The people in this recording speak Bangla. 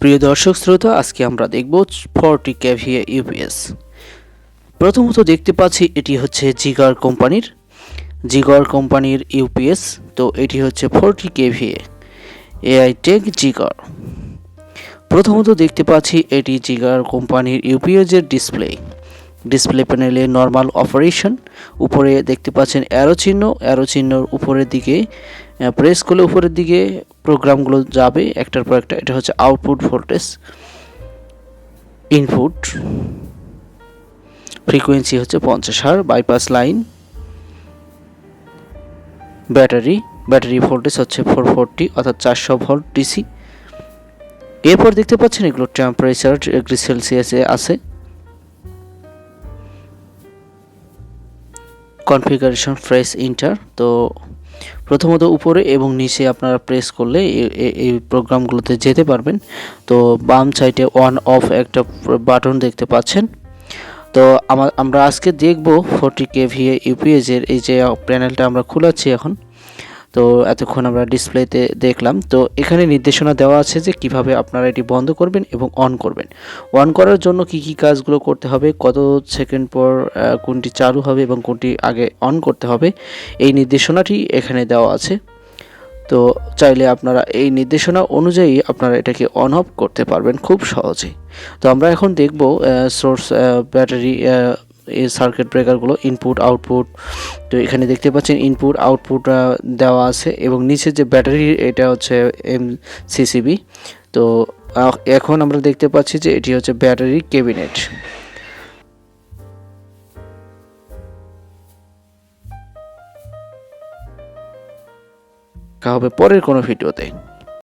প্রিয় দর্শক শ্রোতা, আজকে আমরা দেখব ফোরটি ক্যাভিএ ইউপিএস। প্রথমত দেখতে পাচ্ছি এটি হচ্ছে জিগার কোম্পানির জিগার কোম্পানির ইউপিএস, তো এটি হচ্ছে ফোরটি কেভিএ এআই টেক জিগার। প্রথমত দেখতে পাচ্ছি এটি জিগার কোম্পানির ইউপিএস এর ডিসপ্লে ডিসপ্লে প্যানেলে নর্মাল অপারেশন, উপরে দেখতে পাচ্ছেন অ্যারো চিহ্ন, অ্যারো চিহ্নর উপরের দিকে প্রেস করলে উপরের দিকে প্রোগ্রামগুলো যাবে একটার পর একটা, এটা হচ্ছে আউটপুট ভোল্টেজ ইনপুট ফ্রিকোয়েন্সি হচ্ছে পঞ্চাশ হার bypass line battery battery voltage হচ্ছে ফোর ফোরটি অর্থাৎ চারশো ভোল্ট ডিসি এরপর দেখতে পাচ্ছেন এগুলো টেম্পারেচার ডিগ্রি সেলসিয়াসে আছে। কনফিগারেশন ফ্রেশ ইন্টার তো প্রথমত উপরে এবং নিচে আপনারা প্রেস করলে এই প্রোগ্রামগুলোতে যেতে পারবেন। তো বাম সাইডে অন অফ একটা বাটন দেখতে পাচ্ছেন। তো আমার আজকে দেখব ফোরটি কে ভিএ ইউপিএস এর এই যে প্যানেলটা আমরা খোলাচ্ছি এখন। তো এতক্ষণ আমরা ডিসপ্লেতে দেখলাম। তো এখানে নির্দেশনা দেওয়া আছে যে কীভাবে আপনারা এটি বন্ধ করবেন এবং অন করবেন। অন করার জন্য কি কি কাজগুলো করতে হবে, কত সেকেন্ড পর কোনটি চালু হবে এবং কোনটি আগে অন করতে হবে, এই নির্দেশনাটি এখানে দেওয়া আছে। তো চাইলে আপনারা এই নির্দেশনা অনুযায়ী আপনারা এটাকে অন অফ করতে পারবেন খুব সহজে। তো আমরা এখন দেখব সোর্স ব্যাটারি এই সার্কিট ব্রেকারগুলো ইনপুট আউটপুট তো এখানে দেখতে পাচ্ছেন ইনপুট আউটপুট দেওয়া আছে এবং নিচে যে ব্যাটারি এটা হচ্ছে এম সিসিবি তো এখন আমরা দেখতে পাচ্ছি যে এটি হচ্ছে ব্যাটারি ক্যাবিনেট হবে পরের কোনো ভিডিওতে।